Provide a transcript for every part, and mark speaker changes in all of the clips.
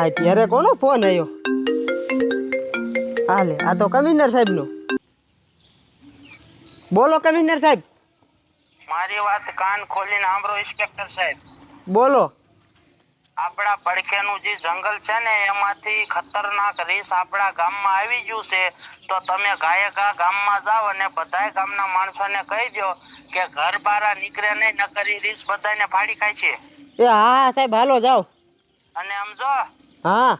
Speaker 1: આ અત્યારે કોનો ફોન આવ્યો હાલે આ તો કમિશનર સાહેબનો. બોલો કમિશનર સાહેબ.
Speaker 2: મારી વાત કાન ખોલીને સાંભળો ઇન્સ્પેક્ટર સાહેબ.
Speaker 1: બોલો.
Speaker 2: આપણા ભડકેનું જે જંગલ છે ને એમાંથી ખતરનાક રીસ આપણા ગામમાં આવી ગયું છે. તો તમે ગાયકા ગામમાં જાઓ અને બધાય ગામના માણસોને કહી દો કે ઘર બારા નીકળે નહીં નકરી રીસ બધાને ફાડી ખાય છે.
Speaker 1: એ હા હા સાહેબ હાલો જાઓ.
Speaker 2: અને સમજો
Speaker 1: હા.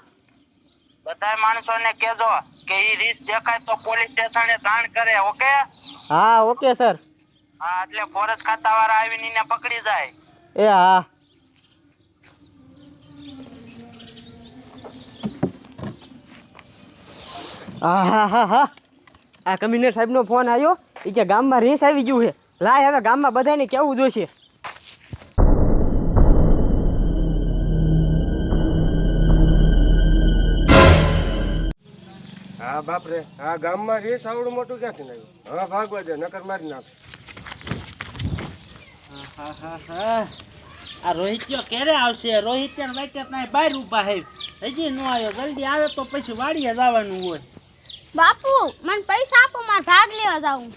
Speaker 2: બધા માણસોને કેજો કે ઈ રીસ દેખાય તો પોલીસ સ્ટેશને જાણ કરે ઓકે?
Speaker 1: હા ઓકે સર.
Speaker 2: હા એટલે ફોરેસ્ટ ખાતા વાળા આવીને એને પકડી જાય.
Speaker 1: એ હા. હા હા હા હા. આ કમિશનર સાહેબનો ફોન આવ્યો. એ કે ગામમાં રેસ આવી ગયું છે. લાય હવે ગામમાં બધાને કેવું જોશે.
Speaker 3: હા બાપ રે આ ગામમાં રે આવડું મોટું ક્યાંથી આવ્યું હા ભાગવા દે નકર મારી નાખ
Speaker 4: આ રોહિત ક્યારે આવશે? રોહિત વાઈટ બહાર ઊભા હે હજી નો આવ્યો. જલ્દી આવે તો પછી વાડીએ જવાનું હોય.
Speaker 5: બાપુ મને પૈસા આપો માર ભાગ લેવા જાઉં.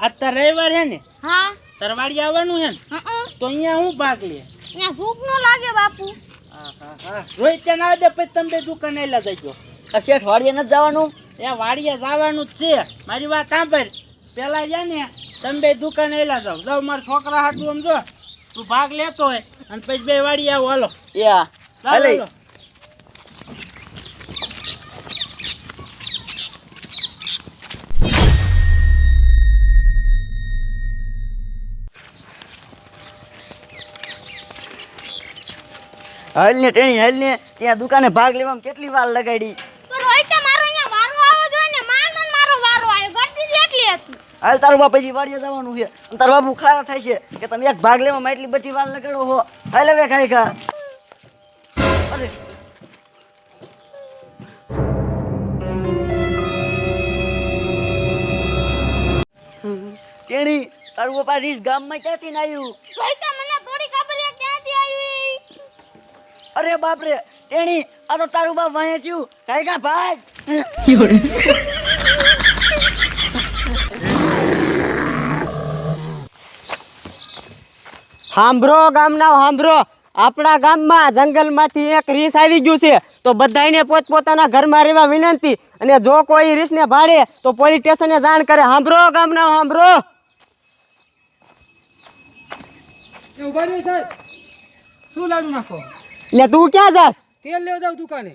Speaker 4: આ તાર રવિવાર હે ને?
Speaker 5: હા.
Speaker 4: તાર વાડી આવવાનું હે ને તો અહીંયા હું ભાગ લે?
Speaker 5: અહીંયા ભૂખ ન લાગે બાપુ.
Speaker 4: રોહિત ત્યાં આવે તો પછી તમે દુકાન એલા જજો.
Speaker 6: આ શેઠ વાડીએ નથી જવાનું?
Speaker 4: એ વાડીએ જવાનું જ છે. મારી વાત સાંભળ. પેલા જા ને તમે બે દુકાને એલા જાવ જાવ મારા છોકરા હાટું આમ જો. તું ભાગ લેતો હોય અને પછી બે વાડી આવો. હાલો.
Speaker 6: યા. હાલે.
Speaker 4: હાલ
Speaker 6: ને ટેણી હાલ ને. ત્યાં દુકાને ભાગ લેવામાં કેટલી વાર લગાડી
Speaker 5: પણ રોહિતે મારો અહીંયા વારો આવો જોઈએ ને માર મન મારો વારો આવ્યો ગળતી હતી
Speaker 6: હાલ તારું બાપ પછી વાડીએ જવાનું છે. અને તારા બાપુ ખારા થાય છે કે તમે એક ભાગ લેવામાં એટલી બધી વાર લગાડો હો. હાલ હવે ખાઈ ખા. અરે. ટેણી તારું બાપા રીસ ગામમાં ક્યાંથી ને આવ્યું
Speaker 5: તો મને થોડી ખબર છે ક્યાંથી આવી.
Speaker 6: અરે બાપ રે તેણી આ તો તારું બાપ વાંચ્યું કાઈ કા ભાઈ. ભાગ
Speaker 1: સાંભળો ગામના સાંભળો આપણા ગામમાં જંગલમાંથી એક રીસ આવી ગયું છે. તો બધાને પોતપોતાના ઘરમાં રહેવા વિનંતી. અને જો કોઈ રીસને ભાડે તો પોલીસ સ્ટેશને જાણ કરે. સાંભળો ગામના સાંભળો
Speaker 7: ઊભા રહ્યો શું લાડુ નાખો?
Speaker 1: એટલે તું ક્યાં જાસ
Speaker 7: તેલ લેવા જાવ દુકાને.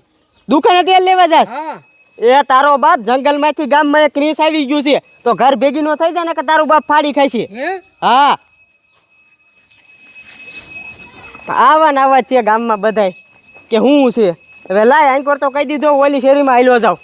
Speaker 1: દુકાને તેલ લેવા જાસ
Speaker 7: હા.
Speaker 1: એ તારો બાપ જંગલમાંથી ગામમાં એક રીસ આવી ગયું છે. તો ઘર ભેગી નો થઈ જાય ને કે તારું બાપ ફાડી ખાય છે?
Speaker 7: હે
Speaker 1: હા આવા ને આવા છે ગામમાં બધાય, કે હું છે? હવે લાય પર તો કહી દીધો, ઓલી શેરીમાં હાલ્યો જાવ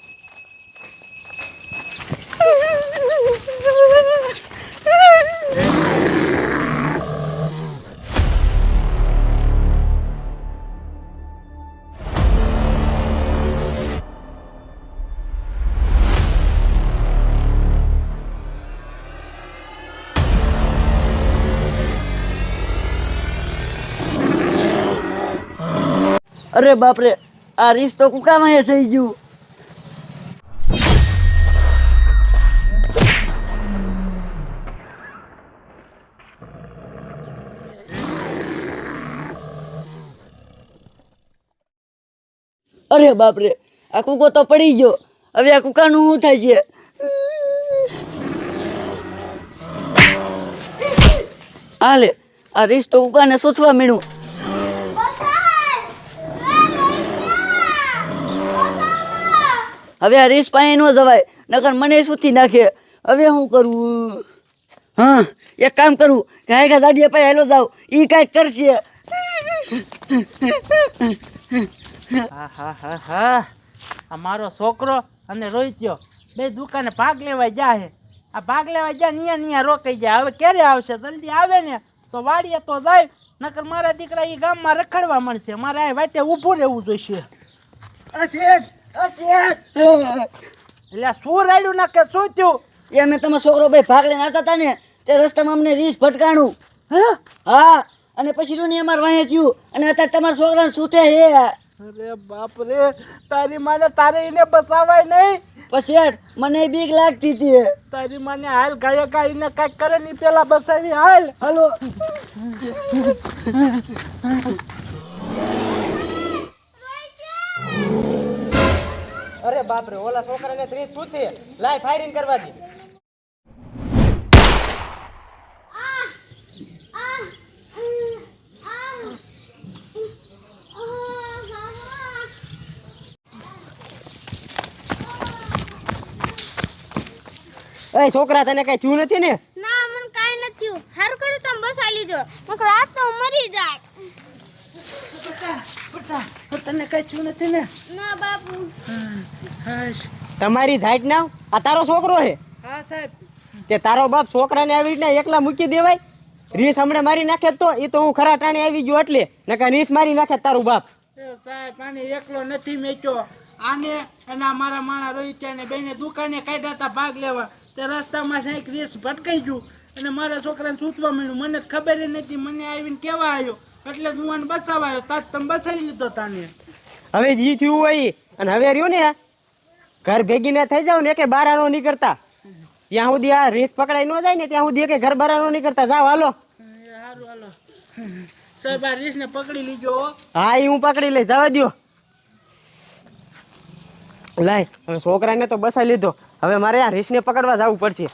Speaker 6: અરે બાપરે, આ રીસ તો કુકામાં થઈ ગયું. અરે બાપરે, આ કૂકો તો પડી ગયો. હવે આ કુકાનું શું થાય છે? હાલે, આ રીસ તો કુકાને સૂચવા મળ્યું હવે આ રેસ પાસે ન જવાય નકર મને સુથી નાખે. હવે શું કરવું હા એક કામ કરું ગાય ગા દાડીએ પાસે હેલો જાવ એ કાંઈક કરશે.
Speaker 4: હા હા હા હા. આ મારો છોકરો અને રોહિત્યો બે દુકાને ભાગ લેવા જાય છે આ ભાગ લેવા જાય નિયા નિયા રોકાઈ જાય હવે ક્યારે આવશે? જલ્દી આવે ને. તો વાડીએ તો જાય નકર મારા દીકરા એ ગામમાં રખડવા મળશે. મારે આ વાટે ઊભું રહેવું જોઈશે. એટલે શું રાડ્યું નાખે? કે શું થયું?
Speaker 6: એ અમે તમે છોકરો ભાઈ ભાગ લઈને આવતા હતા ને તે રસ્તામાં અમને રીસ ભટકાણું.
Speaker 4: હા?
Speaker 6: અને પછી રૂની અમારે વાંહે થયું અને અત્યારે તમારા છોકરાને સૂતે હે
Speaker 4: અરે બાપ રે તારી માને તારે એને બસાવાય નહીં.
Speaker 6: પછી મને બીક લાગતી હતી
Speaker 4: તારી માને હાલ ગાય એને કાંઈક કરે નહીં પેલા બસાવી હાલ.
Speaker 6: હાલો.
Speaker 1: અરે બાપ રે ઓલા છોકરાને ત્રીસ શું છે લાય ફાયરિંગ કરવા દે. છોકરા, તને કઈ થયું નથી ને?
Speaker 5: ના, મને કઈ નથી થયું. હારું કર્યું તમે બસા લીધો નકર આજ તો મરી જાય
Speaker 4: તને કઈ છું નથી ને?
Speaker 5: ના બાપુ.
Speaker 4: હાશ.
Speaker 1: તમારી સાઈડ ના? આ તારો છોકરો છે
Speaker 4: હા સાહેબ.
Speaker 1: તે તારો બાપ છોકરાને આવી રીતના એકલા મૂકી દેવાય? રીસ હમણે મારી નાખે તો એ તો હું ખરા ટાણે આવી ગયો એટલે. નકા રીસ મારી નાખે તારું બાપ.
Speaker 4: સાહેબ આને એકલો નથી મેચ્યો આને અને અમારા મારા માણા રોહિત ને બેને દુકાને કાઢ્યા હતા ભાગ લેવા. તે રસ્તામાં સાહેબ રીસ ભટકાઈ ગયું. અને મારા છોકરાને સૂતવા મળ્યું. મને જ ખબર નથી. મને આવીને કેવા આવ્યો? એટલે હું આને બચાવવા આવ્યો તાજ તમે બચાવી લીધો તાને.
Speaker 1: હવે જી થયું હોય અને હવે રહ્યું ને ઘર ભેગી ના થઈ જાવ ને કે બારા નહીં કરતા ત્યાં સુધી આ રીસ પકડાઈ ન જાય ને ત્યાં સુધી કે ઘર બારા નો કરતા જાવ હાલો
Speaker 4: હારું હાલો. સાહેબ આ રેસને પકડી લીજો
Speaker 1: હા. એ હું પકડી લઈ જવા દ્યો. લાય હવે છોકરાને તો બસાઈ લીધો. હવે મારે આ રીસને પકડવા જવું પડશે.